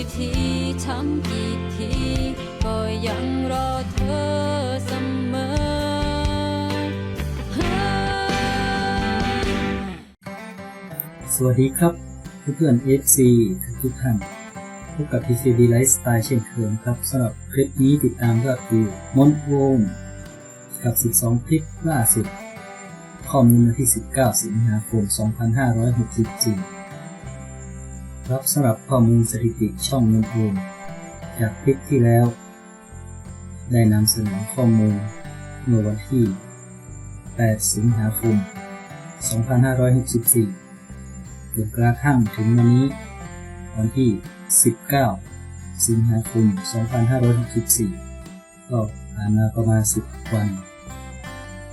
กี่ทีทำกี่ทีก็ยังรอเธอเสมอสวัสดีครับเพื่อนๆ FC ทุกท่านพบกับ PCB Lifestyle เช่นเคยครับสำหรับคลิปนี้ติดตามยอดวิวมอนต์วงกับ 12 คลิปล่าสุด ข้อมูลวันที่ 19 สิงหาคม 2564 รับสำหรับข้อมูลสถิติช่องมนต์วงจากคลิปที่แล้ว ได้นำเสนอข้อมูลเมื่อวันที่ 8 สิงหาคม 2564จนกระทั่งถึงวันนี้ วันที่ 19 สิงหาคม 2564 ก็ผ่านมาประมาณ 10 วัน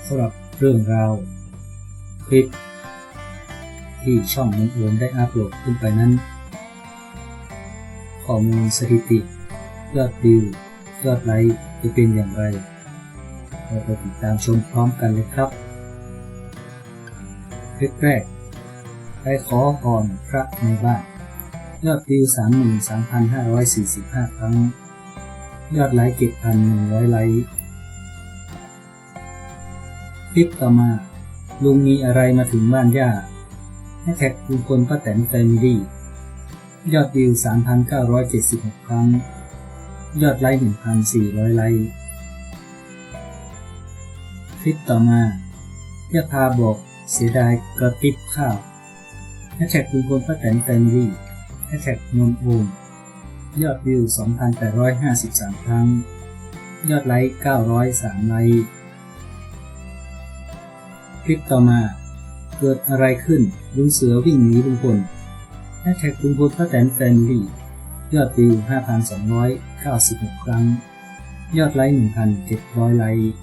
สำหรับเรื่องราวคลิปที่ช่องมันโอนได้อัปโหลดขึ้นไปนั้น ข้อมูลสถิติยอดวิวยอดไลค์จะเป็นอย่างไร เราไปติดตามชมพร้อมกันเลยครับคลิปแรก ไปขอพรพระในบ้าน ยอดวิว 33,545 ครั้ง ยอดไลค์7,100 ไลค์คลิปต่อมา ลุงมีอะไรมาถึงบ้านย่าแฮชแท็กลุงพลป้าแตนแฟมิลี่ ยอดวิว 3,976 ครั้ง ยอดไลค์ 1,400 ไลค์ คลิปต่อมาย่าพาบอกเสียดายกระติบข้าวแฮชแท็กลุงพลป้าแตนแฟมิลี่แฮชแท็กนนโอมยอดวิว 2,853 ครั้ง ยอดไลค์ 903 ไลค์ คลิปต่อมา เกิดอะไรขึ้นลุงเสือวิ่งหนีลุงพล ฮชแท็กลุงพลป้าแตนแฟมิลี่ยอดวิว 5,296 ครั้ง ยอดไลค์ 1,700 ไลค์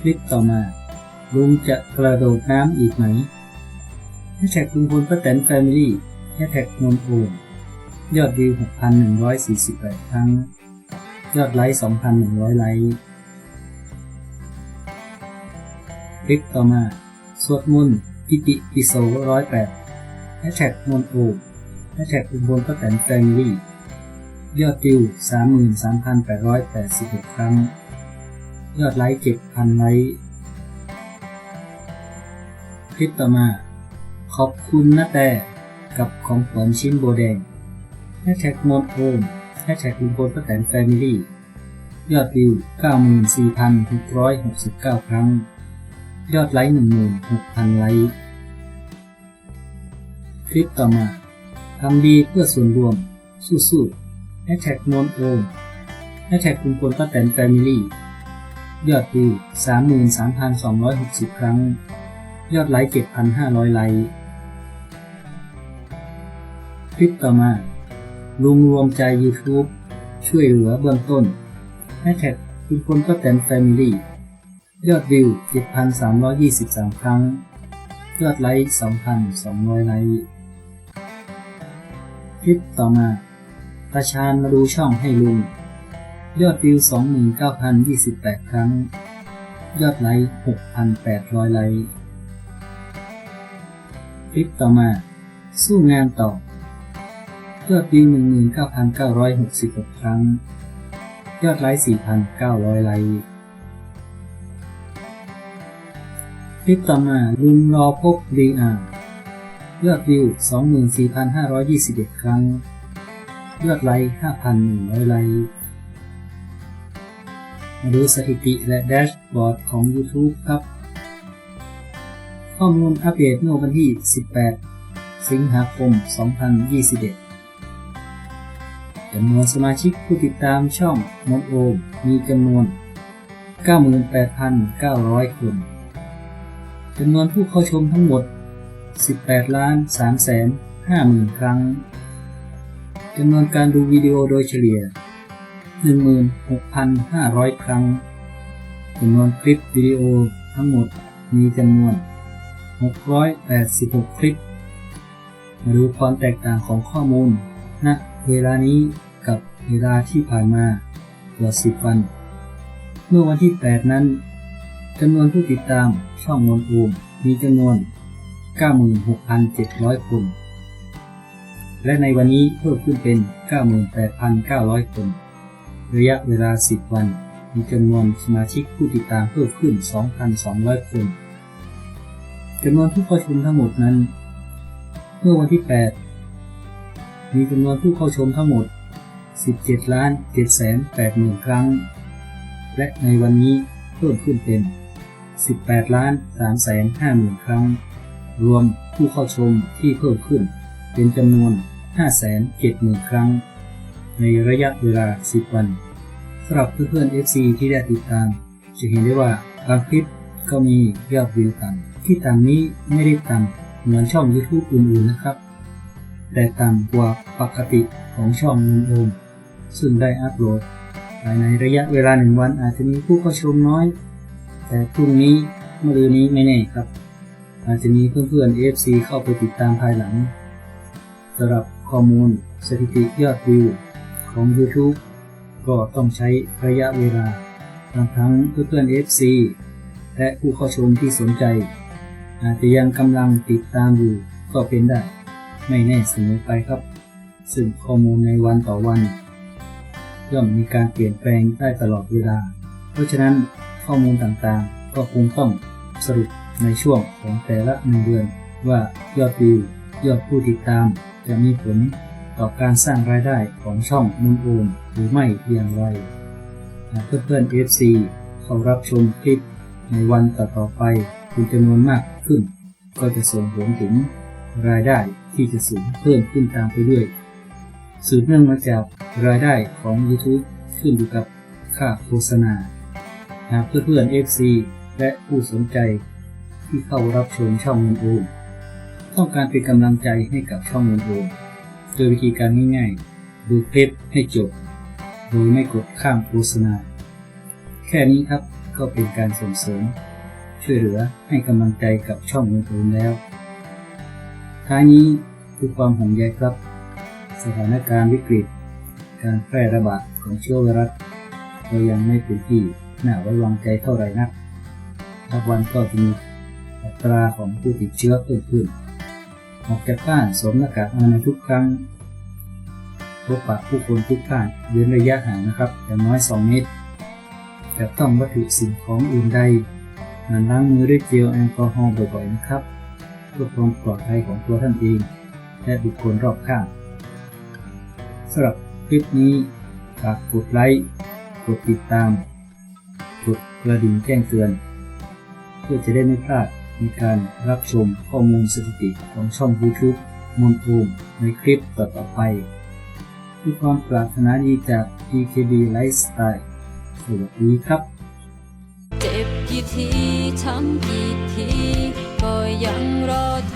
คลิปต่อมา ลุงจะกระโดดน้ำอีกไหมแฮชแท็กลุงพลป้าแตนแฟมิลี่แฮชแท็กนนโอมยอดวิว 6,148 ครั้ง ยอดไลค์ 2,100 ไลค์ คลิปต่อมา สวดมนต์อิติปิโส108 แฮชแท็กนนโอแฮชแท็กลุงพลป้าแตนแฟมิลี่ยอดวิว 33,886 ครั้ง ยอดไลค์7,000ไลค์คลิปต่อมา ขอบคุณนะแต่กับของขวัญชิ้นโบแดงแฮชแท็กนนโอมแฮชแท็กลุงพลป้าแตนแฟมิลี่ยอดวิว 94,669 ครั้ง ยอดไลค์ 16,000 ไลค์ คลิปต่อมาทำดีเพื่อส่วนรวม สู้ๆแฮชแท็กนนโอมแฮชแท็กลุงพลป้าแตนแฟมิลี่ยอดวิว33,260 ครั้ง ยอดไลค์ 7,500 ไลค์คลิปต่อมาลุงรวมใจ YouTube ช่วยเหลือเบื้องต้นแฮชแท็กคุณพลป้าแตนแฟมิลี่ยอดวิว 7,323 ครั้ง ยอดไลค์ 2,200 ไลค์ ลิปต่อมาตาชาญมาดูช่องให้ลุง ยอดวิว 29,028 ครั้ง ยอดไลค์ 6,800 ไลค์คลิปต่อมา สู้งานต่อ ยอดวิว 19,966 ครั้ง ยอดไลค์ 4,900 ไลค์คลิปต่อมาลุงรอพบ DR ยอดวิว 24,521 ครั้ง ยอดไลค์ 5,100 ไลค์มาดูสถิติและแดชบอร์ดของ YouTube ครับ ข้อมูลอัปเดตเมื่อวันที่ 18 สิงหาคม 2021 จำนวนสมาชิกผู้ติดตามช่องมดโอมมีจำนวน 98,900 คน จำนวนผู้เข้าชมทั้งหมด 18ล้าน3แสน50,000ครั้งจำนวนการดูวิดีโอโดยเฉลี่ย 16,500 ครั้งจำนวนคลิปวิดีโอทั้งหมดมีจำนวน 686 คลิป มาดูความแตกต่างของข้อมูลณเวลานี้กับเวลาที่ผ่านมากว่า10 วัน เมื่อวันที่ 8 นั้นจำนวนผู้ติดตามช่องนนอูมมีจำนวน 96,700 คน และในวันนี้เพิ่มขึ้นเป็น 98,900 คน ระยะเวลา 10 วัน มีจำนวนสมาชิกผู้ติดตามเพิ่มขึ้น 2,200 คนจำนวนผู้เข้าชมทั้งหมดนั้น เมื่อวันที่ 8 มีจำนวนผู้เข้าชมทั้งหมด 17ล้าน7แสน8หมื่นครั้ง และในวันนี้เพิ่มขึ้นเป็น 18ล้าน3แสน5หมื่นครั้ง รวมผู้เข้าชมที่เพิ่มขึ้น เป็นจำนวน 5 7 0 0 0 0 ครั้ง ในระยะเวลา 10 วันสำหรับเพื่อนๆ FC ที่ได้ติดตาม จะเห็นได้ว่าบางคลิปก็มียอดวิวต่ำที่ต่ำนี้ไม่ได้ต่ำเหมือนช่อง YouTube อื่นๆนะครับ แต่ต่ำกว่าปกติของช่องมุนโอมซึ่งได้อัปโหลดภายในระยะเวลาหนึ่งวันอาจจะมีผู้เข้าชมน้อย แต่พรุ่งนี้เมื่อรืนนี้ไม่แน่ครับ อาจจะมีเพื่อนๆ AFC เข้าไปติดตามภายหลังสำหรับข้อมูลสถิติยอดวิวของ YouTube ก็ต้องใช้ระยะเวลาบางครั้งเพื่อนๆ AFC และผู้เข้าชมที่สนใจ อาจจะยังกำลังติดตามอยู่ก็เป็นได้ ไม่แน่เสมอไปครับ ซึ่งข้อมูลในวันต่อวันย่อมมีการเปลี่ยนแปลงได้ตลอดเวลา เพราะฉะนั้นข้อมูลต่างๆ ก็คงต้องสรุป ในช่วงของแต่ละหนึ่งเดือน ว่ายอดวิวยอดผู้ติดตาม จะมีผลต่อการสร้างรายได้ของช่องมุนโอมหรือไม่อย่างไรหากเพื่อน FC เขารับชมคลิปในวันต่อๆไปเป็นจำนวนมากขึ้น ก็จะส่งผลถึงรายได้ที่จะสูงเพิ่มขึ้นตามไปด้วย สืบเนื่องมาจากรายได้ของ YouTube ขึ้นอยู่กับค่าโฆษณา หากเพื่อนๆ FC และผู้สนใจ ที่เข้ารับชมช่องเงินโอมต้องการเป็นกำลังใจให้กับช่องเงินโอมโดยวิธีการง่ายๆ ดูคลิปให้จบ โดยไม่กดข้ามโฆษณา แค่นี้ครับก็เป็นการส่งเสริม ช่วยเหลือให้กำลังใจกับช่องเงินโอมแล้ว ท้ายนี้คือความห่วงใยครับ สถานการณ์วิกฤต การแพร่ระบาดของเชื้อไวรัสก็ยังไม่เป็นที่น่าไว้วางใจเท่าไหร่นักทุกวันก็จะมี อัตราของผู้ติดเชื้อเพิ่มขึ้น ออกจากบ้านสวมหน้ากากอนามัยทุกครั้งพบปะผู้คนทุกท่านเว้นระยะห่างนะครับ อย่างน้อย 2 เมตรจับต้องวัตถุสิ่งของอื่นใดหมั่นล้างมือด้วยเจลแอลกอฮอล์บ่อยๆนะครับเพื่อความปลอดภัยของตัวท่านเอง และบุคคลรอบข้างสำหรับคลิปนี้ฝากกดไลค์กดติดตามกดกระดิ่งแจ้งเตือน เพื่อจะได้ไม่พลาด ในการรับชมข้อมูลสถิติของช่อง YouTube มนภูมิในคลิปต่อไปด้วยความปรารถนาดีจาก PKB Lifestyle สวัสดีครับ เจ็บกี่ที ช้ำกี่ที ก็ยังรอเธอ